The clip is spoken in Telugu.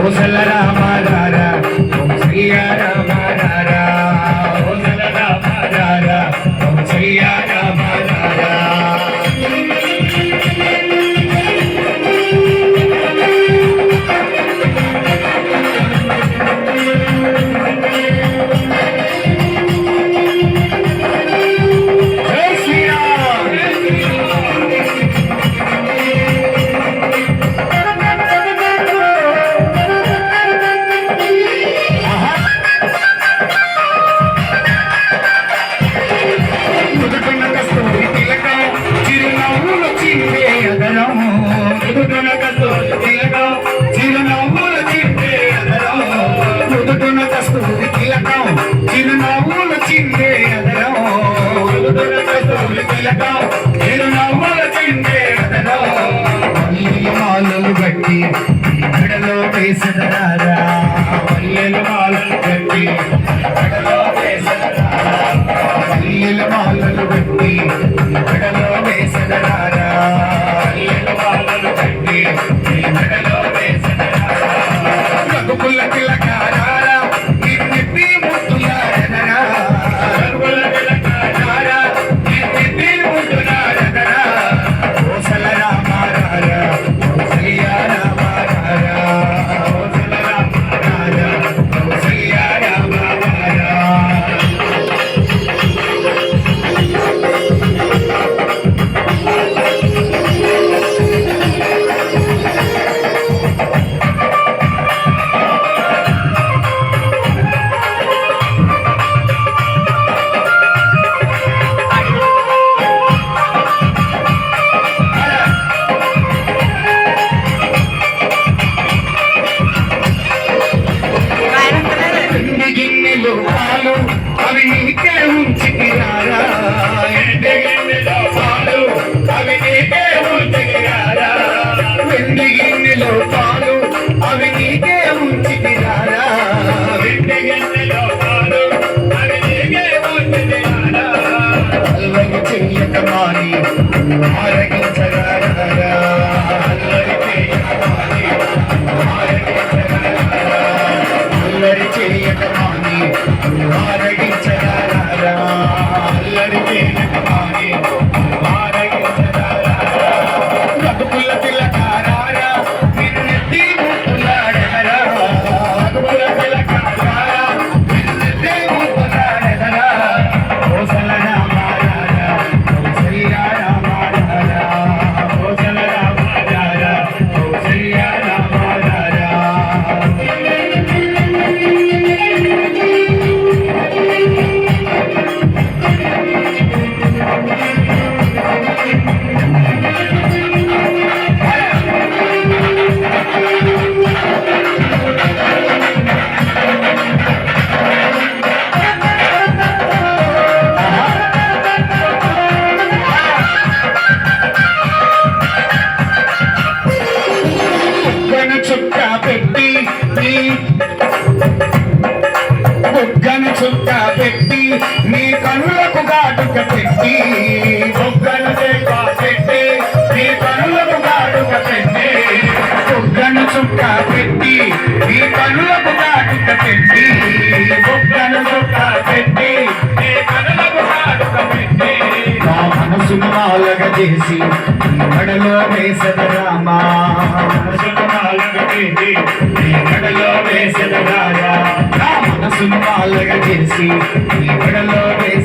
ఓసలరా Thank மாறி పెట్టి నీ బొగ్గను చుక్క పెట్టి నీ కనులకు గాటుక పెట్టి బొగ్గను చేప పెట్టి నీ కనులకు గాటుక పెట్టి బొగ్గను చుక్క పెట్టి నీ కనులకు గాటుక పెట్టి బొగ్గను చుక్క పెట్టి పెట్టి. నా మనసును చేసి ఈ మడలో వేసద పెట్టి నీ మెడలో వేసిన రాజా నా మనసును వాళ్ళగా చేసి నీ మెడలో వేసి